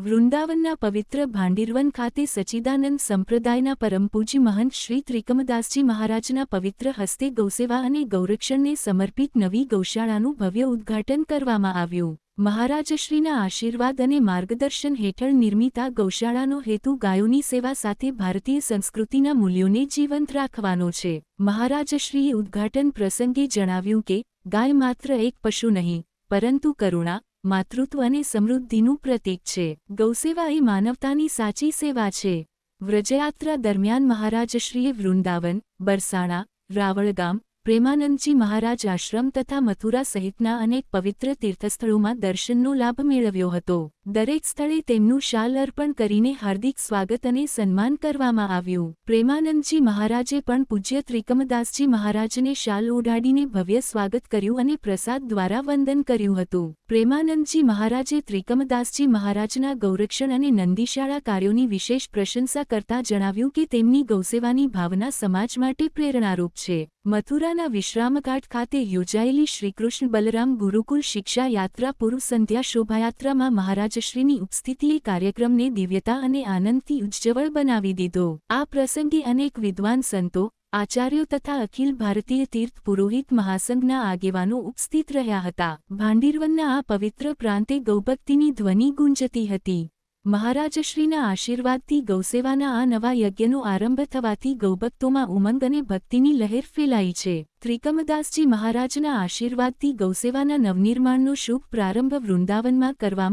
વૃંદાવનના પવિત્ર ભાંડીરવન ખાતે સચિદાનંદ સંપ્રદાયના પરમપૂજ્ય મહંત શ્રી ત્રિકમદાસજી મહારાજના પવિત્ર હસ્તે ગૌસેવા અને ગૌરક્ષણને સમર્પિત નવી ગૌશાળાનું ભવ્ય ઉદ્ઘાટન કરવામાં આવ્યું. મહારાજશ્રીના આશીર્વાદ અને માર્ગદર્શન હેઠળ નિર્મિત ગૌશાળાનો હેતુ ગાયોની સેવા સાથે ભારતીય સંસ્કૃતિના મૂલ્યોને જીવંત રાખવાનો છે. મહારાજશ્રીએ ઉદ્ઘાટન પ્રસંગે જણાવ્યું કે, ગાય માત્ર એક પશુ નહીં, પરંતુ કરુણા માતૃત્વ અને સમૃદ્ધિનું પ્રતીક છે. ગૌસેવા એ માનવતાની સાચી સેવા છે. વ્રજયાત્રા દરમિયાન મહારાજશ્રીએ વૃંદાવન, બરસાણા, રાવળગામ પ્રેમાનંદજી મહારાજ આશ્રમ તથા મથુરા સહિતના અનેક પવિત્ર તીર્થસ્થળોમાં દર્શનનો લાભ મેળવ્યો હતો. દરેક સ્થળે તેમનું શાલ અર્પણ કરીને હાર્દિક સ્વાગત અને સન્માન કરવામાં આવ્યું. પ્રેમાનંદજી મહારાજે પણ પૂજ્ય ત્રિકમદાસજી મહારાજને શાલ ઓઢાડીને ભવ્ય સ્વાગત કર્યું અને પ્રસાદ દ્વારા વંદન કર્યું હતું. પ્રેમાનંદજી મહારાજે ત્રિકમદાસજી મહારાજના ગૌરક્ષણ અને નંદીશાળા કાર્યોની વિશેષ પ્રશંસા કરતા જણાવ્યું કે તેમની ગૌસેવાની ભાવના સમાજ માટે પ્રેરણારૂપ છે. મથુરાના વિશ્રામઘાટ ખાતે યોજાયેલી શ્રીકૃષ્ણ બલરામ ગુરુકુલ શિક્ષા યાત્રા પૂર્વ સંધ્યા શોભાયાત્રામાં મહારાજશ્રીની ઉપસ્થિતિએ કાર્યક્રમને દિવ્યતા અને આનંદથી ઉજ્જવળ બનાવી દીધો. આ પ્રસંગે અનેક વિદ્વાન સંતો, આચાર્યો તથા અખિલ ભારતીય તીર્થ પુરોહિત મહાસંઘના આગેવાનો ઉપસ્થિત રહ્યા હતા. ભાંડીરવનના આ પવિત્ર પ્રાંતે ગૌભક્તિની ધ્વનિ ગુંજતી હતી. મહારાજશ્રીના આશીર્વાદથી ગૌસેવાના આ નવા યજ્ઞનો આરંભ થવાથી ગૌભક્તોમાં ઉમંગ અને ભક્તિની લહેર ફેલાઈ છે. ત્રિકમદાસજી મહારાજના આશીર્વાદથી ગૌસેવાના નવનિર્માણનો શુભ પ્રારંભ વૃંદાવનમાં કરવામાં